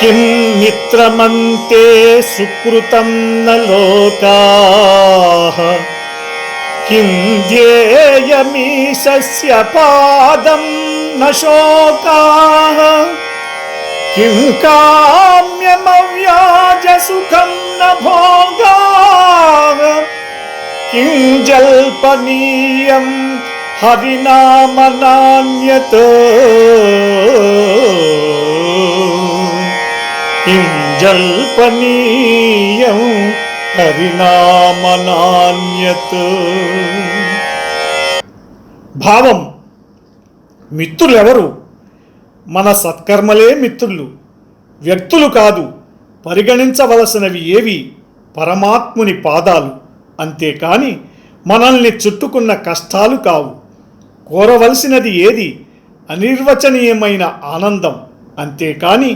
किं मित्रमन्ते सुकृतं न लोकाः। किं ध्येयमीशस्य पादं न शोकाः। किं काम्यमव्याजसुखं न भोगाः। किं जल्पनीयं हरिनामनान्यत् किं जल्पनीयं హరినామనాన్యత్ భావం మిత్రులెవరు మన సత్కర్మలే మిత్రులు వ్యక్తులు కాదు పరిగణించవలసినవి ఏవి పరమాత్ముని పాదాలు అంతేకాని మనల్ని చుట్టుకున్న కష్టాలు కావు కోరవలసినది ఏది అనిర్వచనీయమైన ఆనందం అంతేకాని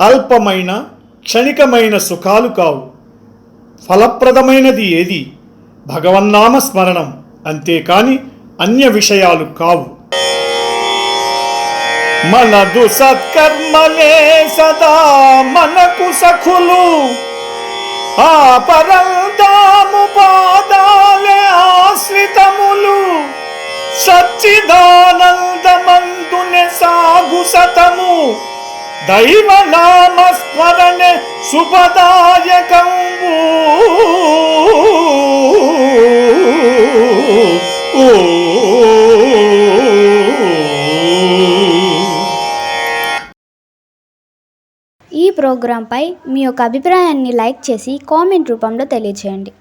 అల్పమైన క్షణికమైన సుఖాలు కావు. ఫలప్రదమైనది ఏది? భగవన్నామ స్మరణం అంతేకాని అన్య విషయాలు కావు. మనదు సత్కర్మలే సదా మనకు సఖులు. ఆ పరందాము పాదాలే ఆశ్రితములు. సచ్చిదానందమందునే సాగు సతము. దైవనామ స్మరణ ఈ ప్రోగ్రాంపై మీ యొక్క అభిప్రాయాన్ని లైక్ చేసి కామెంట్ రూపంలో తెలియచేయండి.